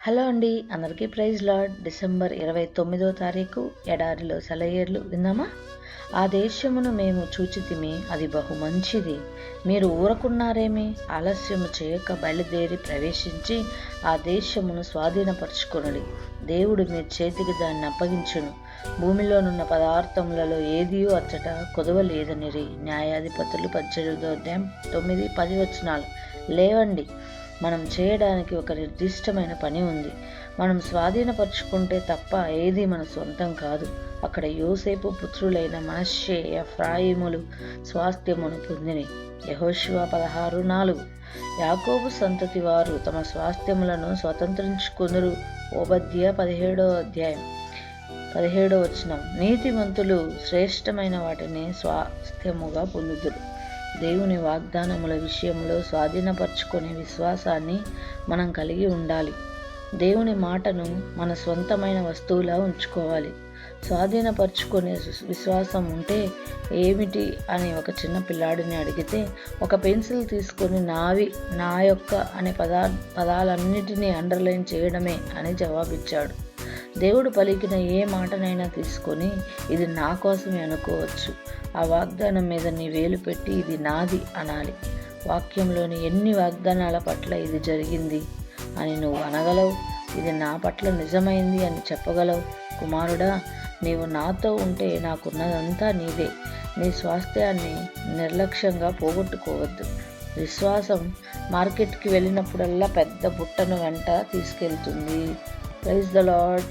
Hello అండి అందరికీ praise lord. December ఇరవై తొమ్మిదో తారీఖు ఎడారిలో సెలయేర్లు విందామా? ఆ దేశమును మేము చూచితిమి అది బహు మంచిది. మీరు ఊరకున్నారేమి ఆలస్యము చేయక బయలుదేరి ప్రవేశించి ఆ దేశమును స్వాధీనపరచుకొనుడి. దేవుడు మీ చేతికి దాన్ని అప్పగించును. భూమిలోనున్న పదార్థములలో ఏదియో అచ్చట కొదవలేదనిరి. న్యాయాధిపతులు పద్దెనిమిదో అధ్యాయం తొమ్మిది పది వచనాలు. లేవండి మనం చేయడానికి ఒక నిర్దిష్టమైన పని ఉంది. మనం స్వాధీనపరుచుకుంటే తప్ప ఏది మన సొంతం కాదు. అక్కడ యోసేపు పుత్రులైన మనశ్శే ఎఫ్రాయిములు స్వాస్థ్యమును పొందిని. యహోశివ పదహారు నాలుగు. యాకోబు సంతతి వారు తమ స్వాస్థ్యములను స్వతంత్రించుకుందరు ఓబద్య పదిహేడో అధ్యాయం పదిహేడో వచనం. నీతిమంతులు శ్రేష్టమైన వాటిని స్వాస్థ్యముగా పొందుదురు. దేవుని వాగ్దానముల విషయంలో స్వాధీనపరచుకునే విశ్వాసాన్ని మనం కలిగి ఉండాలి. దేవుని మాటను మన స్వంతమైన వస్తువులా ఉంచుకోవాలి. స్వాధీనపరచుకునే విశ్వాసం ఉంటే ఏమిటి అని ఒక చిన్న పిల్లాడిని అడిగితే ఒక పెన్సిల్ తీసుకొని నావి నా యొక్క అనే పదా పదాలన్నిటినీ అండర్లైన్ చేయడమే అని జవాబిచ్చాడు. దేవుడు పలికిన ఏ మాటనైనా తీసుకొని ఇది నా కోసమే అనుకోవచ్చు. ఆ వాగ్దానం మీద నీ వేలు పెట్టి ఇది నాది అనాలి. వాక్యంలోని ఎన్ని వాగ్దానాల పట్ల ఇది జరిగింది అని నువ్వు అనగలవు? ఇది నా పట్ల నిజమైంది అని చెప్పగలవు? కుమారుడా నీవు నాతో ఉంటే నాకున్నదంతా నీదే. నీ స్వాస్థ్యాన్ని నిర్లక్ష్యంగా పోగొట్టుకోవద్దు. విశ్వాసం మార్కెట్కి వెళ్ళినప్పుడల్లా పెద్ద బుట్టను వెంట తీసుకెళ్తుంది. Praise the lord